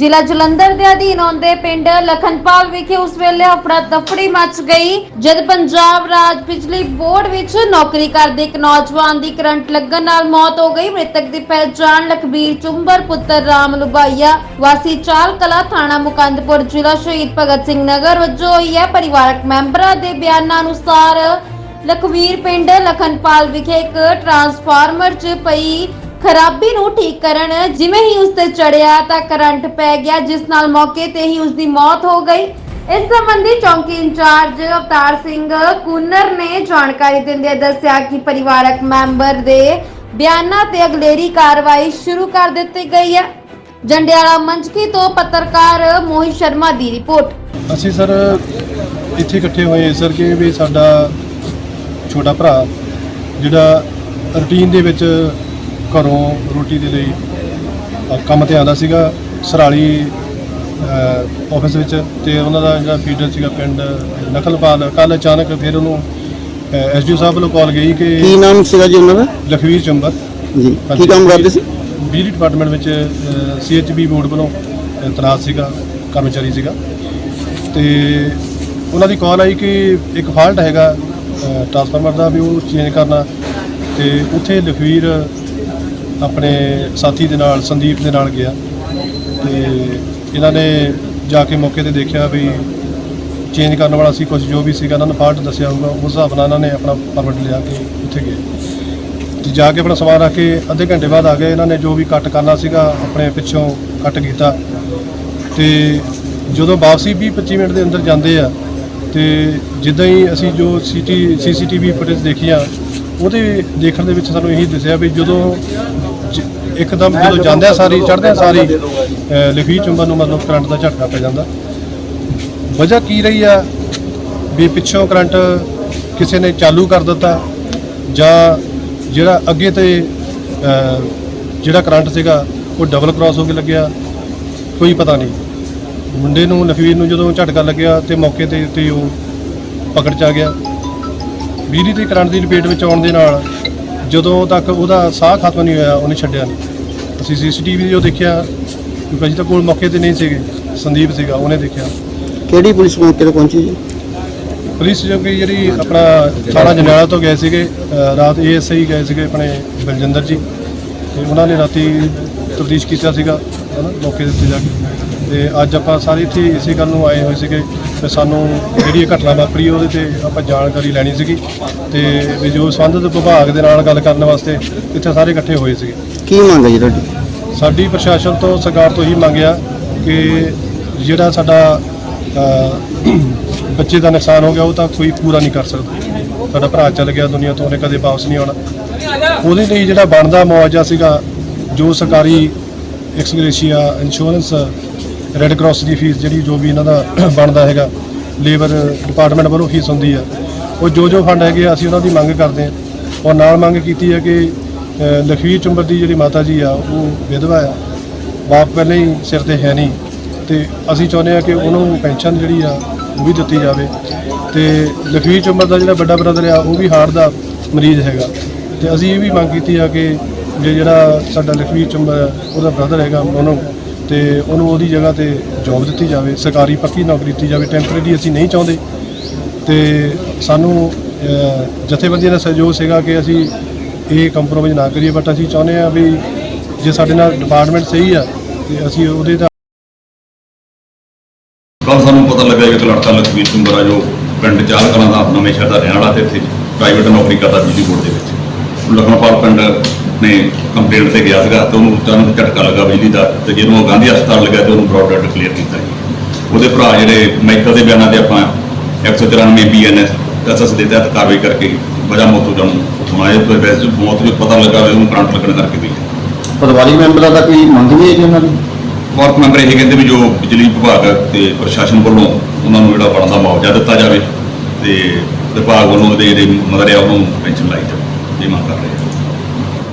ਜ਼ਿਲ੍ਹਾ ਜਲੰਧਰ ਦੇ ਅਧੀਨ ਆਉਂਦੇ ਪਿੰਡ ਲਖਨਪਾਲ ਵਿਖੇ ਉਸ ਵੇਲੇ ਅਫੜਾ ਤਫੜੀ ਮਚ ਗਈ, ਜਦ ਪੰਜਾਬ ਰਾਜ ਬਿਜਲੀ ਬੋਰਡ ਵਿੱਚ ਨੌਕਰੀ ਕਰਦੇ ਇੱਕ ਨੌਜਵਾਨ ਦੀ ਕਰੰਟ ਲੱਗਣ ਨਾਲ ਮੌਤ ਹੋ ਗਈ। ਮ੍ਰਿਤਕ ਦੀ ਪਹਿਚਾਣ ਲਖਬੀਰ ਚੁੰਬਰ, ਪੁੱਤਰ ਰਾਮ ਲੁਬਾਈਆ ਵਾਸੀ ਚਾਲ ਕਲਾ ਥਾਣਾ ਮੁਕੰਦਪੁਰ, ਜ਼ਿਲ੍ਹਾ ਸ਼ਹੀਦ ਭਗਤ ਸਿੰਘ ਨਗਰ ਵਜੋਂ ਹੋਈ ਹੈ। ਪਰਿਵਾਰਕ ਮੈਂਬਰਾਂ ਦੇ ਬਿਆਨਾਂ ਅਨੁਸਾਰ ਲਖਵੀਰ ਪਿੰਡ ਲਖਨਪਾਲ ਵਿਖੇ ਇੱਕ ਟਰਾਂਸਫਾਰਮਰ 'ਚ ਪਈ ਖਰਾਬੀ ਨੂੰ ਠੀਕ ਕਰਨ, ਜਿਵੇਂ ਹੀ ਉਸ ਤੇ ਚੜਿਆ ਤਾਂ ਕਰੰਟ ਪੈ ਗਿਆ, ਜਿਸ ਨਾਲ ਮੌਕੇ ਤੇ ਹੀ ਉਸ ਦੀ ਮੌਤ ਹੋ ਗਈ। ਇਸ ਸੰਬੰਧੀ ਚੌਂਕੀ ਇੰਚਾਰਜ ਅਵਤਾਰ ਸਿੰਘ ਕੁਨਰ ਨੇ ਜਾਣਕਾਰੀ ਦਿੰਦਿਆਂ ਦੱਸਿਆ ਕਿ ਪਰਿਵਾਰਕ ਮੈਂਬਰ ਦੇ ਬਿਆਨਾਂ ਤੇ ਅਗਲੇਰੀ ਕਾਰਵਾਈ ਸ਼ੁਰੂ ਕਰ ਦਿੱਤੀ ਗਈ ਹੈ। ਜੰਡਿਆਲਾ ਮੰਚਕੀ ਤੋਂ ਪੱਤਰਕਾਰ ਮੋਹਿਤ ਸ਼ਰਮਾ ਦੀ ਰਿਪੋਰਟ। ਅਸੀਂ ਸਰ ਇੱਥੇ ਇਕੱਠੇ ਹੋਏ ਸਰ ਕਿ ਵੀ ਸਾਡਾ ਛੋਟਾ ਭਰਾ, ਜਿਹੜਾ ਰੂਟੀਨ ਦੇ ਵਿੱਚ ਘਰੋਂ ਰੋਟੀ ਦੇ ਲਈ ਕੰਮ ਤੇ ਆਉਂਦਾ ਸੀਗਾ ਸਰਾਲੀ ਆਫਿਸ ਵਿੱਚ ਤੇ ਉਹਨਾਂ ਦਾ ਜਿਹੜਾ ਫੀਡਰ ਸੀਗਾ ਪਿੰਡ ਨਖਲਪਾਲ ਕੱਲ ਅਚਾਨਕ ਫਿਰ ਉਹਨੂੰ ਐਸਡੀਓ ਸਾਹਿਬ ਵੱਲੋਂ ਕਾਲ ਗਈ ਕੀ ਕਿ ਨਾਮ ਸੀਗਾ ਜੀ ਉਹਨਾਂ ਦਾ? ਲਖਵੀਰ ਚੰਬਰ ਜੀ ਕੀ ਕੰਮ ਕਰਦੇ ਸੀ? ਬਿਜਲੀ ਡਿਪਾਰਟਮੈਂਟ ਵਿੱਚ ਸੀਐਚਬੀ ਬੋਰਡ ਵੱਲੋਂ ਤੈਨਾਤ ਸੀਗਾ ਕਰਮਚਾਰੀ ਸੀਗਾ। ਤੇ ਉਹਨਾਂ ਦੀ ਕਾਲ ਆਈ ਕਿ ਇੱਕ ਫਾਲਟ ਹੈਗਾ ਟਰਾਂਸਫਾਰਮਰ ਦਾ ਵੀ ਉਹ ਚੇਂਜ ਕਰਨਾ। ਤੇ ਉੱਥੇ ਲਖਵੀਰ ਆਪਣੇ ਸਾਥੀ ਦੇ ਨਾਲ, ਸੰਦੀਪ ਦੇ ਨਾਲ ਗਿਆ। ਤੇ ਇਹਨਾਂ ਨੇ ਜਾ ਕੇ ਮੌਕੇ ਤੇ ਦੇਖਿਆ ਵੀ ਚੇਂਜ ਕਰਨ ਵਾਲਾ ਸੀ ਕੁਝ ਜੋ ਵੀ ਸੀਗਾ, ਇਹਨਾਂ ਨੂੰ ਫਾਲਟ ਦੱਸਿਆ ਹੋਊਗਾ। ਉਸ ਹਿਸਾਬ ਨਾਲ ਇਹਨਾਂ ਨੇ ਆਪਣਾ ਪਰਮਿਟ ਲਿਆ ਕੇ ਉੱਥੇ ਗਏ। ਤੇ ਜਾ ਕੇ ਆਪਣਾ ਸਮਾਨ ਰੱਖ ਕੇ ਅੱਧੇ ਘੰਟੇ ਬਾਅਦ ਆ ਗਏ। ਇਹਨਾਂ ਨੇ ਜੋ ਵੀ ਕੱਟ ਕਰਨਾ ਸੀਗਾ, ਆਪਣੇ ਪਿੱਛੋਂ ਕੱਟ ਕੀਤਾ। ਤੇ ਜਦੋਂ ਵਾਪਸੀ 20 25 ਮਿੰਟ ਦੇ ਅੰਦਰ ਜਾਂਦੇ ਆ, ਤੇ ਜਿੱਦਾਂ ਹੀ ਅਸੀਂ ਜੋ ਸੀਟੀ ਸੀਸੀਟੀਵੀ ਫੁਟੇਜ ਦੇਖੀਆਂ, ਉਹਦੇ ਦੇਖਣ ਦੇ ਵਿੱਚ ਸਾਨੂੰ ਇਹੀ ਦੱਸਿਆ ਵੀ ਜਦੋਂ ਇੱਕਦਮ ਜਦੋਂ ਜਾਂਦੇ ਆ ਸਾਰੀ, ਚੜ੍ਹਦੇ ਆ ਸਾਰੀ, ਅਹ ਚੁੰਬਨ ਨੂੰ ਮਤਲਬ ਕਰੰਟ ਦਾ ਝਟਕਾ ਪੈ ਜਾਂਦਾ। ਵਜ੍ਹਾ ਕੀ ਰਹੀ ਆ? ਵੀ ਪਿੱਛੋਂ ਕਰੰਟ ਕਿਸੇ ਨੇ ਚਾਲੂ ਕਰ ਦਿੱਤਾ ਜਾਂ ਜਿਹੜਾ ਅੱਗੇ ਤੇ ਜਿਹੜਾ ਕਰੰਟ ਸੀਗਾ, ਉਹ ਡਬਲ ਕ੍ਰਾਸ ਹੋ ਕੇ ਲੱਗਿਆ, ਕੋਈ ਪਤਾ ਨਹੀਂ। ਮੁੰਡੇ ਨੂੰ, ਲਖਵੀਰ ਨੂੰ ਜਦੋਂ ਝਟਕਾ ਲੱਗਿਆ ਤੇ ਮੌਕੇ ਤੇ ਤੇ ਉਹ ਪਕੜ ਚ ਆ ਗਿਆ। ਬਿਜਲੀ ਤੇ ਕਰੰਟ ਦੀ ਲਪੇਟ ਵਿੱਚ ਆਉਣ ਦੇ ਨਾਲ ਜਦੋਂ ਤੱਕ ਉਹਦਾ ਸਾਹ ਖਤਮ ਨਹੀਂ ਹੋਇਆ ਉਹਨੇ ਛੱਡਿਆ ਨਹੀਂ ਅਸੀਂ ਸੀਸੀਟੀਵੀ ਜੋ ਦੇਖਿਆ ਕਿਉਂਕਿ ਅਸੀਂ ਤਾਂ ਕੋਲ ਮੌਕੇ ਤੇ ਨਹੀਂ ਸੀਗੇ ਸੰਦੀਪ ਸੀਗਾ ਉਹਨੇ ਦੇਖਿਆ। ਕਿਹੜੀ ਪੁਲਿਸ ਮੌਕੇ ਤੇ ਪਹੁੰਚੀ ਜੀ? ਪੁਲਿਸ ਜੋ ਕਿ ਜਿਹੜੀ ਆਪਣਾ ਥਾਣਾ ਜਨਾਲਾ ਤੋਂ ਗਏ ਸੀਗੇ ਅ, ਰਾਤ ਏਐਸਆਈ ਗਏ ਸੀਗੇ ਆਪਣੇ ਬਲਜਿੰਦਰ ਜੀ ਤੇ ਉਹਨਾਂ ਨੇ ਰਾਤੀ ਤਫਤੀਸ਼ ਕੀਤਾ ਸੀਗਾ ਹਨਾ ਮੌਕੇ ਦੇ ਉੱਤੇ ਜਾ ਕੇ। ਤੇ ਅੱਜ ਆਪਾਂ ਸਾਰੇ ਇੱਥੇ ਇਸੇ ਗੱਲ ਨੂੰ ਆਏ ਹੋਏ ਸੀਗੇ ਤੇ ਸਾਨੂੰ ਜਿਹੜੀ ਇਹ ਘਟਨਾ ਵਾਪਰੀ ਉਹਦੇ ਤੇ ਆਪਾਂ ਜਾਣਕਾਰੀ ਲੈਣੀ ਸੀਗੀ ਤੇ ਵੀ ਜੋ ਸੰਬੰਧਿਤ ਵਿਭਾਗ ਦੇ ਨਾਲ ਗੱਲ ਕਰਨ ਵਾਸਤੇ ਇੱਥੇ ਸਾਰੇ ਇਕੱਠੇ ਹੋਏ ਸੀਗੇ। ਕੀ ਮੰਗ ਹੈ ਜੀ ਤੁਹਾਡੀ? ਸਾਡੀ ਪ੍ਰਸ਼ਾਸਨ ਤੋਂ ਸਰਕਾਰ ਤੋਂ ਹੀ ਮੰਗਿਆ ਕਿ ਜਿਹੜਾ ਸਾਡਾ ਬੱਚੇ ਦਾ ਨੁਕਸਾਨ ਹੋ ਗਿਆ ਉਹ ਤਾਂ ਕੋਈ ਪੂਰਾ ਨਹੀਂ ਕਰ ਸਕਦਾ। ਸਾਡਾ ਭਰਾ ਚੱਲ ਗਿਆ ਦੁਨੀਆ ਤੋਂ ਉਹਨੇ ਕਦੇ ਵਾਪਸ ਨਹੀਂ ਆਉਣਾ। ਉਹਦੇ ਲਈ ਜਿਹੜਾ ਬਣਦਾ ਮੁਆਵਜ਼ਾ ਸੀਗਾ ਜੋ ਸਰਕਾਰੀ ex gratia insurance red cross ਦੀ ਫੀਸ ਜਿਹੜੀ ਜੋ ਵੀ ਇਹਨਾਂ ਦਾ ਬਣਦਾ ਹੈਗਾ ਲੇਬਰ ਡਿਪਾਰਟਮੈਂਟ ਵੱਲੋਂ ਫੀਸ ਹੁੰਦੀ ਆ ਉਹ ਜੋ ਜੋ ਫੰਡ ਹੈਗੇ ਆ, ਅਸੀਂ ਉਹਨਾਂ ਦੀ ਮੰਗ ਕਰਦੇ ਹਾਂ। ਔਰ ਨਾਲ ਮੰਗ ਕੀਤੀ ਹੈ ਕਿ ਅ, ਲਖਵੀਰ ਚੁੰਬਰ ਦੀ ਜਿਹੜੀ ਮਾਤਾ ਜੀ ਆ ਉਹ ਵਿਧਵਾ ਆ ਬਾਪ ਪਹਿਲਾਂ ਹੀ ਸਿਰ ਤੇ ਹੈ ਨਹੀਂ। ਤੇ ਅਸੀਂ ਚਾਹੁੰਦੇ ਆ ਕਿ ਉਹਨੂੰ ਪੈਨਸ਼ਨ ਜਿਹੜੀ ਆ ਉਹ ਵੀ ਦਿੱਤੀ ਜਾਵੇ। ਤੇ ਲਖਵੀਰ ਚੁੰਬਰ ਦਾ ਜਿਹੜਾ ਵੱਡਾ ਬ੍ਰਦਰ ਆ ਉਹ ਵੀ ਹਾਰਟ ਦਾ ਮਰੀਜ਼ ਹੈਗਾ। ਤੇ ਅਸੀਂ ਇਹ ਵੀ ਮੰਗ ਕੀਤੀ ਆ ਕਿ ਜੇ ਜਿਹੜਾ ਸਾਡਾ ਲਖਵੀਰ ਚੁੰਬਰ ਆ, ਉਹਦਾ ਬ੍ਰਦਰ ਹੈਗਾ ਉਹਨੂੰ ਤੇ ਉਹਨੂੰ ਉਹਦੀ ਜਗ੍ਹਾ ਤੇ ਜੌਬ ਦਿੱਤੀ ਜਾਵੇ, ਸਰਕਾਰੀ ਪੱਕੀ ਨੌਕਰੀ ਦਿੱਤੀ ਜਾਵੇ ਟੈਂਪਰੇਰੀ ਅਸੀਂ ਨਹੀਂ ਚਾਹੁੰਦੇ। ਤੇ ਸਾਨੂੰ ਜਥੇਬੰਦੀਆਂ ਦਾ ਸਹਿਯੋਗ ਸੀਗਾ ਕਿ ਅਸੀਂ ਇਹ ਕੰਪਰੋਮਾਈਜ਼ ਨਾ ਕਰੀਏ ਬਟ ਅਸੀਂ ਚਾਹੁੰਦੇ ਆ ਵੀ ਜੇ ਸਾਡੇ ਨਾਲ ਡਿਪਾਰਟਮੈਂਟ ਸਹੀ ਆ, ਤੇ ਅਸੀਂ ਉਹਦੇ ਦਾ ਕੱਲ ਸਾਨੂੰ ਪਤਾ ਲੱਗਾ ਕਿ ਇੱਕ ਲੜਕਾ ਲਖਵੀਰ ਸਿੰਘ ਆ ਜੋ ਪਿੰਡ ਚਾਲ ਕਲਾਂ ਦਾ ਨਵੇਂ ਸ਼ਹਿਰ ਦਾ ਰਹਿਣ ਵਾਲਾ ਤੇ ਇੱਥੇ ਪ੍ਰਾਈਵੇਟ ਨੌਕਰੀ ਕਰਦਾ ਬਿਜਲੀ ਬੋਰਡ ਦੇ ਵਿੱਚ। ਲਖਨਪਾਲ ਪਿੰਡ ਨੇ ਕੰਪਲੇਂਟ ਤੇ ਗਿਆ ਸੀਗਾ ਤੇ ਉਹਨੂੰ ਅਚਾਨਕ ਝਟਕਾ ਲੱਗਾ ਬਿਜਲੀ ਦਾ ਤੇ ਜਦੋਂ ਉਹ ਗਾਂਧੀ ਹਸਪਤਾਲ ਲੱਗਿਆ ਤੇ ਉਹਨੂੰ ਬ੍ਰੌਡ ਡੈਡ ਡਿਕਲੇਅਰ ਕੀਤਾ ਜੀ। ਉਹਦੇ ਭਰਾ ਜਿਹੜੇ ਮੈਡੀਕਲ ਦੇ ਬਿਆਨਾਂ ਤੇ ਆਪਾਂ 194 ਬੀਐਨਐਸ ਐਸਐਸ ਦੇ ਤਹਿਤ ਕਾਰਵਾਈ ਕਰਕੇ ਵਜ੍ਹਾ ਮੌਤ ਨੂੰ ਸੁਣਾਏ ਤੇ ਵੈਸੇ ਮੌਤ ਜੋ ਪਤਾ ਲੱਗਾ ਵੀ ਉਹਨੂੰ ਕਰੰਟ ਲੱਗਣ ਕਰਕੇ ਵੀ। ਹੈ ਪਰਿਵਾਰਿਕ ਮੈਂਬਰਾਂ ਦਾ ਕੋਈ ਮੰਗ ਨਹੀਂ ਹੈ ਜੀ ਉਹਨਾਂ ਦੀ? ਵਾਰਡ ਮੈਂਬਰ ਇਹ ਕਹਿੰਦੇ ਵੀ ਜੋ ਬਿਜਲੀ ਵਿਭਾਗ ਤੇ ਪ੍ਰਸ਼ਾਸਨ ਵੱਲੋਂ ਉਹਨਾਂ ਨੂੰ ਜਿਹੜਾ ਬਣਦਾ ਮੁਆਵਜ਼ਾ ਦਿੱਤਾ ਜਾਵੇ ਤੇ ਵਿਭਾਗ ਵੱਲੋਂ ਉਹਦੇ ਜਿਹੜੇ ਮਦਰਿਆ ਉਹਨੂੰ ਪੈਨਸ਼ਨ ਲਾਈ ਜਾਵੇ। ਇਹ ਮੰਗ ਕਰ ਰਹੇ ਹਾਂ